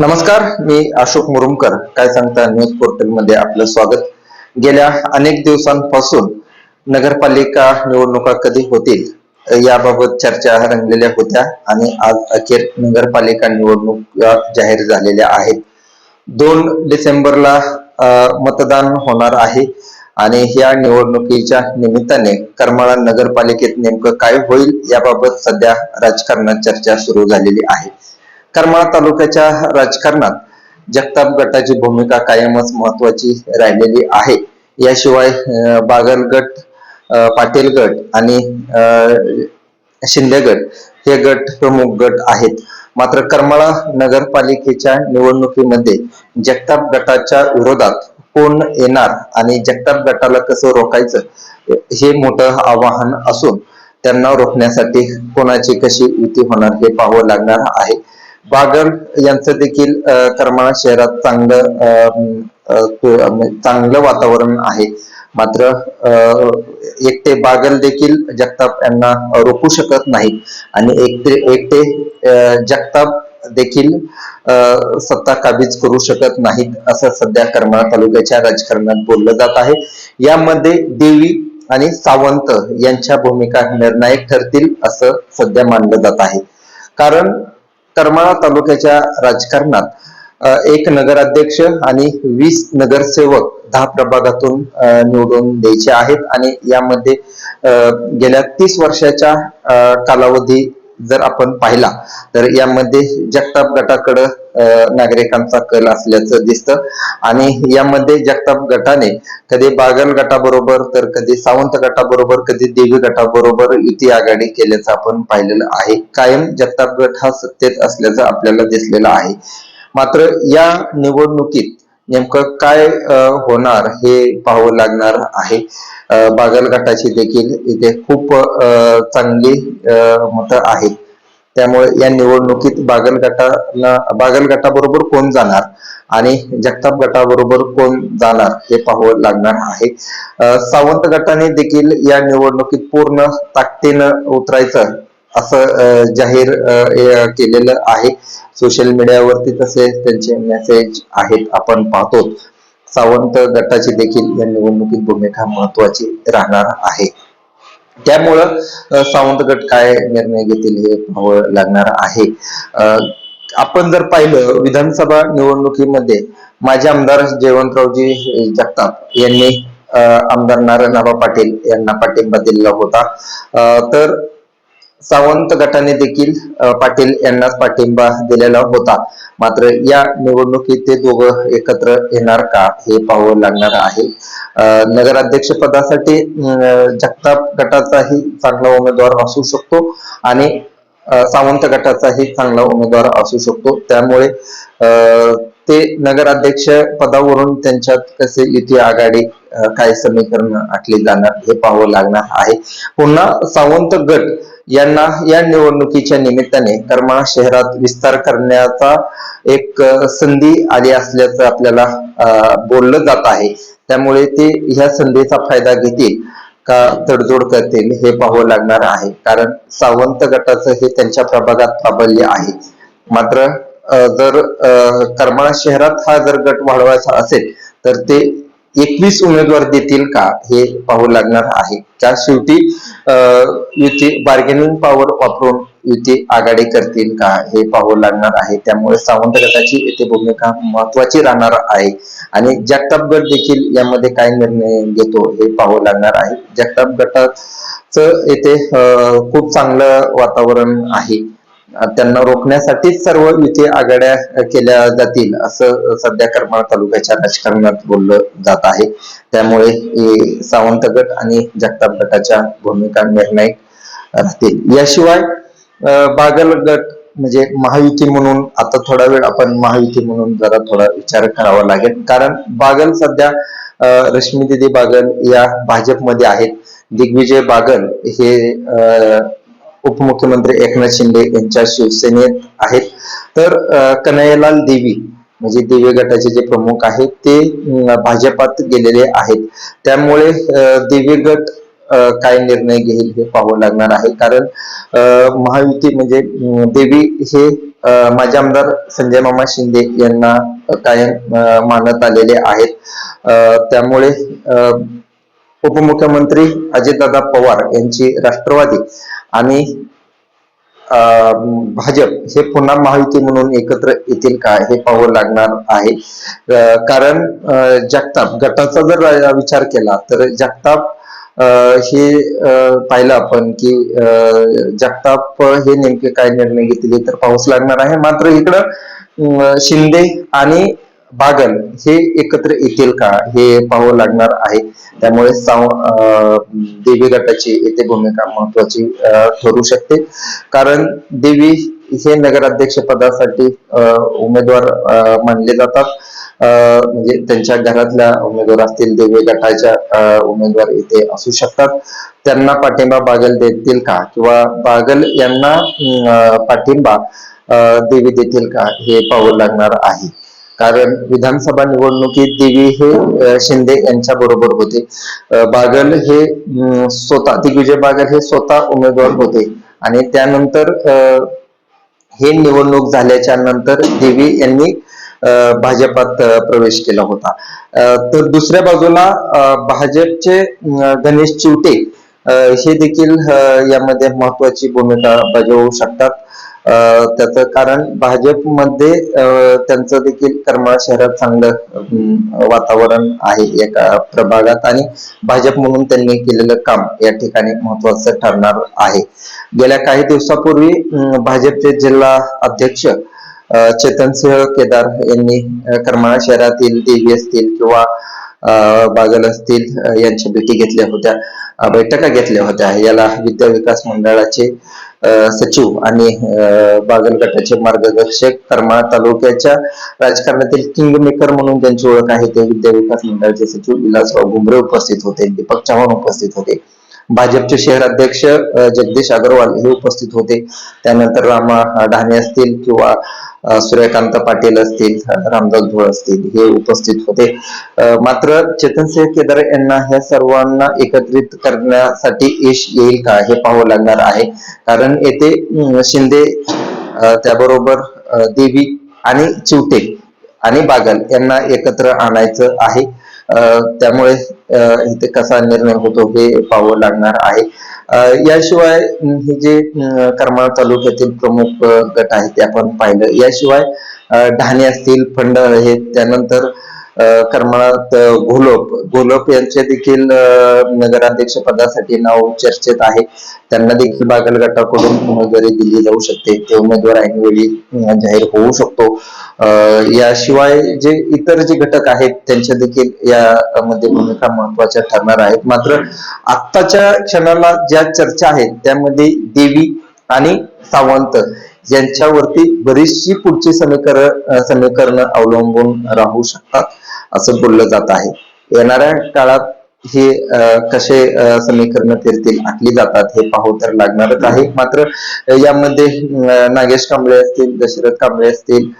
नमस्कार मी अशोक मुरुमकर. काय सांगता न्यूज पोर्टलमध्ये आपलं स्वागत. गेल्या अनेक दिवसांपासून नगरपालिका निवडणुका कधी होतील याबाबत चर्चा रंगलेल्या होत्या आणि आज अखेर नगरपालिका निवडणुका जाहीर झालेल्या आहेत. दोन डिसेंबरला मतदान होणार आहे आणि या निवडणुकीच्या निमित्ताने करमाळा नगरपालिकेत नेमकं काय होईल याबाबत सध्या राजकारणात चर्चा सुरू झालेली आहे. करमाळा तालुक्याच्या राजकारणात जगताप गटाची भूमिका कायमच महत्वाची राहिलेली आहे. याशिवाय बागलगट बागल गट पाटील गट आणि शिंदे गट हे गट प्रमुख गट आहेत. मात्र करमाळा नगरपालिकेच्या निवडणुकीमध्ये जगताप गटाच्या विरोधात कोण येणार आणि जगताप गटाला कसं रोखायचं हे मोठं आव्हान असून त्यांना रोखण्यासाठी कोणाची कशी युती होणार हे पाहावं लागणार आहे. बागल यांचं देखील करमाळा शहरात चांगलं अं, म्हणजे चांगलं वातावरण आहे. मात्र अं, एकटे बागल देखील जगताप यांना रोखू शकत नाहीत. आणि एकटे एकटे जगताप देखील अं, सत्ता काबीज करू शकत नाहीत असं सध्या करमाळा तालुक्याच्या राजकारणात बोललं जात आहे. यामध्ये देवी आणि सावंत यांच्या भूमिका निर्णायक ठरतील असं सध्या मानलं जात आहे. कारण करमाळा तालुक्याच्या राजकारणात एक नगराध्यक्ष आणि वीस नगरसेवक दहा प्रभागातून निवडून द्यायचे आहेत आणि यामध्ये गेल्या तीस वर्षाच्या कालावधी जर आपण पाहिला तर यामध्ये जगताप गटाकडं नागरिकांचा कल असल्याचं दिसतं. आणि यामध्ये जगताप गटाने कधी बागल गटाबरोबर तर कधी सावंत गटाबरोबर कधी देवी गटाबरोबर युती आघाडी केल्याचं आपण पाहिलेलं आहे. कायम जगताप गट हा सत्तेत असल्याचं आपल्याला दिसलेलं आहे. मात्र या निवडणुकीत नेमकं काय होणार हे पाहावं लागणार आहे. बागल गटाची देखील इथे खूप चांगली अ, मतं आहेत. त्यामुळे या निवडणुकीत बागल गटाला बागल गटाबरोबर कोण जाणार आणि जगताप गटाबरोबर कोण जाणार हे पाहावं लागणार आहे. सावंत गटाने देखील या निवडणुकीत पूर्ण ताकदीनं उतरायचं असं जाहीर केलेलं आहे. सोशल मीडियावरती तसे त्यांचे मेसेज आहेत आपण पाहतो सावंत गटाची देखील या निवडणुकीत भूमिका महत्वाची राहणार आहे. त्यामुळं सावंतगट सावंत गट काय निर्णय घेतील हे पाहावं लागणार आहे. आपण जर पाहिलं विधानसभा निवडणुकीमध्ये माजी आमदार जयवंतरावजी जगताप यांनी आमदार नारायणराव पाटील यांना पाठिंबा दिलेला होता. तर सावंत गटाने देखील पाटील यांनाच पाठिंबा दिलेला होता. मात्र या निवडणुकीत ते दोघं एकत्र येणार का हे पाहावं लागणार आहे. नगराध्यक्ष पदासाठी जगताप गटाचाही चांगला उमेदवार असू शकतो आणि सावंत गटाचाही चांगला उमेदवार असू शकतो. त्यामुळे ते नगराध्यक्ष पदावरून त्यांच्यात कसे युती आघाडी काय समीकरण आखली जाणार हे पाहावं लागणार आहे. पुन्हा सावंत गट यांना या निवडणुकीच्या निमित्ताने करमाळा शहरात विस्तार करण्याचा एक संधी आली असल्याचं आपल्याला बोललं जात आहे. त्यामुळे ते ह्या संधीचा फायदा घेतील का तडजोड करतील हे पाहावं लागणार आहे. कारण सावंत गटाचं हे त्यांच्या प्रभागात प्राबल्य आहे. मात्र जर करमाळा शहरात हा जर गट वाढवायचा असेल तर ते एकवीस उमेदवार देतील का हे पाहू लागणार आहे. त्या शेवटी युती बार्गेनिंग पॉवर वापरून युती आघाडी करतील का हे पाहू लागणार आहे. त्यामुळे सावंत गटाची येथे भूमिका महत्वाची राहणार आहे. आणि जगताप गट देखील यामध्ये काय निर्णय घेतो हे पाहावं लागणार आहे. जगताप गटाचं येथे खूप चांगलं वातावरण आहे. त्यांना रोखण्यासाठीच सर्व युती आघाड्या केल्या जातील असं सध्या करमाळा तालुक्याच्या राजकारणात बोललं जात आहे. त्यामुळे सावंत गट आणि जगताप गटाच्या भूमिका निर्णायक राहतील. याशिवाय बागल गट म्हणजे महायुती म्हणून आता थोडा वेळ आपण महायुती म्हणून जरा थोडा विचार करावा लागेल. कारण बागल सध्या रश्मी दिदी बागल या भाजपमध्ये आहेत. दिग्विजय बागल हे उपमुख्यमंत्री एकनाथ शिंदे यांच्या शिवसेनेत आहेत. तर कन्हैयालाल देवी म्हणजे देवी गटाचे जे प्रमुख आहेत ते भाजपात गेलेले आहेत. त्यामुळे अ, देवी गट काय निर्णय घेईल हे पाहावं लागणार आहे. कारण महायुती म्हणजे देवी हे माझे माजी आमदार संजय मामा शिंदे यांना कायम मानत आलेले आहेत. त्यामुळे उपमुख्यमंत्री अजितदादा पवार यांची राष्ट्रवादी आणि अं, भाजप हे पुन्हा महायुती म्हणून एकत्र येतील का? हे पाहावं लागणार आहे. कारण अं, जगताप गटाचा जर विचार केला तर जगताप अं, हे अं, पाहिलं आपण की अं, जगताप हे नेमके काय निर्णय घेतले तर पाऊस लागणार आहे. मात्र इकडं शिंदे आणि बागल हे एकत्र येतील का? हे पाहावं लागणार आहे. त्यामुळे साव देवी गटाची येथे भूमिका महत्वाची ठरू शकते. कारण देवी हे नगराध्यक्ष पदासाठी उमेदवार मानले जातात. अं, म्हणजे त्यांच्या घरातल्या उमेदवार असतील देवी गटाच्या उमेदवार इथे असू शकतात. त्यांना पाठिंबा बागल देतील का? किंवा बागल यांना पाठिंबा अं, देवी देतील का? हे पाहू लागणार आहे. कारण विधानसभा निवडणुकीत दिवी हे शिंदे यांच्या बरोबर होते. बागल हे स्वतः दिग्विजय बागल हे स्वतः उमेदवार होते. आणि त्यानंतर अं, हे निवडणूक झाल्याच्यानंतर देवी यांनी भाजपात प्रवेश केला होता. तर दुसऱ्या बाजूला भाजपचे गणेश चिवटे हे देखील अं, यामध्ये महत्वाची भूमिका बजावू शकतात. त्याचं कारण भाजपमध्ये त्यांचं देखील करमाळ शहरात चांगलं वातावरण आहे एका प्रभागात आणि भाजप म्हणून त्यांनी केलेलं काम या ठिकाणी महत्वाचं ठरणार आहे. गेल्या काही दिवसापूर्वी भाजपचे जिल्हा अध्यक्ष चेतन सिंह केदार यांनी करमाळा शहरातील देवी असतील किंवा अं, बागल असतील यांच्या भेटी घेतल्या होत्या बैठका घेतल्या होत्या. याला विद्या विकास मंडळाचे सचिव आणि बागल गटाचे मार्गदर्शक करमाळा तालुक्याच्या राजकारणातील किंग मेकर म्हणून त्यांची ओळख आहे. ते विद्या विकास मंडळाचे सचिव विलासराव घुमरे उपस्थित होते. दीपक चव्हाण उपस्थित होते. भाजपचे शहर अध्यक्ष जगदीश अग्रवाल हे उपस्थित होते. त्यानंतर रामा ढाणे असतील किंवा सूर्यकांत पाटील असतील रामदास धुळ असतील हे उपस्थित होते. मात्र चेतनसिंह केदार यांना ह्या सर्वांना एकत्रित करण्यासाठी यश येईल का हे पाहावं लागणार आहे. कारण येथे शिंदे त्याबरोबर देवी आणि चिवटे आणि बागल यांना एकत्र आणायचं आहे. त्यामुळे इथे कसा निर्णय होतो हे पाहावं लागणार आहे. याशिवाय हे जे करमाळ तालुक्यातील प्रमुख गट आहेत ते आपण पाहिलं. याशिवाय ढाणे असतील फंड हे त्यानंतर करमाळात अ, घोलप घोलप यांचे देखील नगराध्यक्ष पदासाठी नाव चर्चेत आहे. त्यांना देखील बागल गटाकडून उमेदवारी दिली जाऊ शकते. ते उमेदवार ऐनवेळी जाहीर होऊ शकतो. याशिवाय जे इतर जे घटक आहेत त्यांच्या देखील यामध्ये भूमिका महत्त्वाच्या ठरणार आहेत. मात्र आत्ताच्या क्षणाला ज्या चर्चा आहेत त्यामध्ये देवी आणि सावंत यांच्यावरती बरीचशी पुढची समीकरण समीकरणं अवलंबून राहू शकतात असं बोललं जात आहे. येणाऱ्या काळात हे कसे समीकरण फिरतील आखली जातात हे पाहू तर लागणारच आहे. मात्र यामध्ये नागेश कांबळे असतील दशरथ कांबळे असतील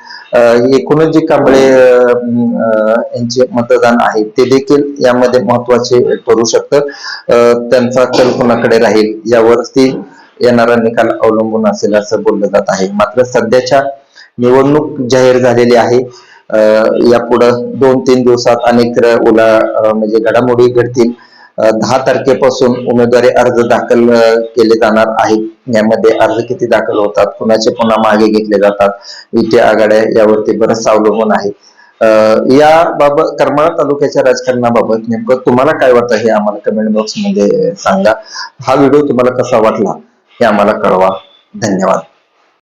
एकूणच जे कांबळे अं, यांचे मतदान आहे ते देखील यामध्ये महत्त्वाचे ठरू शकतं. अं, त्यांचा कल कुणाकडे राहील यावरती येणारा निकाल अवलंबून असेल असं बोललं जात आहे. मात्र सध्याच्या निवडणूक जाहीर झालेली आहे. यापुढं दोन तीन दिवसात अनेक उला म्हणजे घडामोडी घडतील. दहा तारखेपासून उमेदवारी अर्ज दाखल केले जाणार आहेत. यामध्ये अर्ज किती दाखल होतात कुणाचे पुन्हा मागे घेतले जातात इथे आघाड्या यावरती बरंच अवलंबून आहे. याबाबत करमाळा तालुक्याच्या राजकारणाबाबत नेमकं तुम्हाला काय वाटतं हे आम्हाला कमेंट बॉक्समध्ये सांगा. हा व्हिडिओ तुम्हाला कसा वाटला हे आम्हाला कळवा. धन्यवाद.